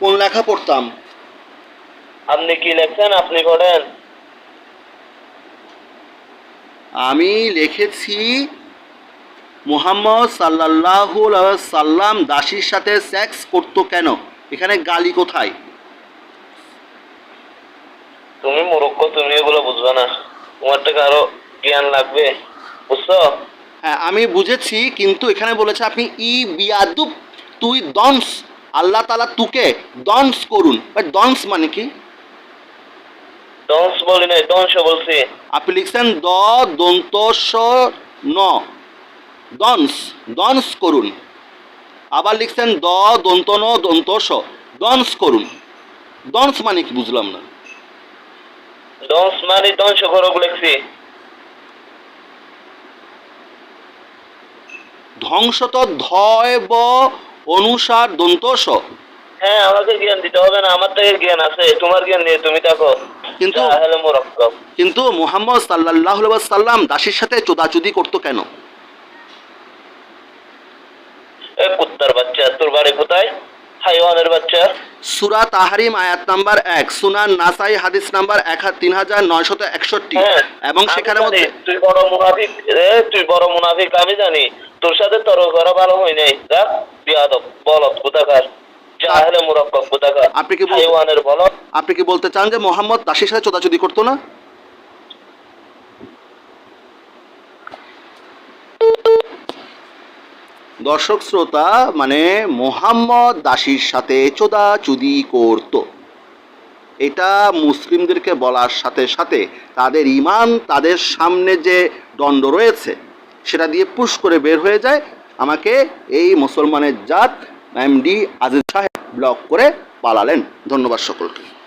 কোন লেখা পড়তাম? আপনি কি লেখছেন? আপনি পড়েন। আমি লিখেছি মুহাম্মদ সাল্লাল্লাহু আলাইহি সাল্লাম দাসীর সাথে সেক্স করতো কেন? এখানে গালি কোথায়? তুমি মুরক্ষ তুমি এগুলো বুঝবে না। তোমার থেকে আরও জ্ঞান লাগবে বুঝছ? হ্যাঁ আমি বুঝেছি কিন্তু এখানে বলেছে আপনি ই বিয়াদুব তুই দংস আল্লাহ তালা তুকে দংস করুন। দংস মানে কি? ডন্স বলি নাই ডন্স বলছি। আপনি লিখছেন দ দন্ত ন। দংস দংস করুন। আবার লিখছেন দ দন্ত ন দন্ত দংস করুন। দংস মানে কি বুঝলাম না। ডন্স মানে করক লেখছি। ধ্বংস তো ধয় অনুসার দন্ত স হ্যাঁ আমাকে জ্ঞান দিতে হবে না আমার থেকে জ্ঞান আছে তোমার জ্ঞান নিয়ে তুমি থাকো। কিন্তু- কিন্তু মোহাম্মদ সাল্লাহ সাল্লাম দাসীর সাথে চোদাচুদি করতো কেন? এ কুত্তার বাচ্চা তোর বাড়ি কোথায়? হাইওয়ানের বাচ্চা। সুরা তাহারিম আয়াত নাম্বার সুনান নাসাই হাদিস নাম্বার এক হাজার তিন হাজার নয়শত একষট্টি। হ্যাঁ, এবং সেখানে মধ্যে তুই বড় মুনাফিক রে তুই বড় মুনাফিক আমি জানি। তোর সাথে তর্ক করা ভালো হয় নাই দেখ বিয়াদব বলত কোথাকার জাহেলে মুরক্কব কোথাকার আপনি কি বল- হাইওয়ানের বলত আপনি কি বলতে চান যে মোহাম্মদ দাসীর সাথে চোদাচুদি করতো না? দর্শক শ্রোতা মানে মোহাম্মদ দাসীর সাথে চোদাচুদি করত। এটা মুসলিমদেরকে বলার সাথে সাথে তাদের ইমান তাদের সামনে যে দণ্ড রয়েছে সেটা দিয়ে পুশ করে বের হয়ে যায়। আমাকে এই মুসলমানের জাত এমডি আজিজ সাহেব ব্লক করে পালালেন। ধন্যবাদ সকলকে।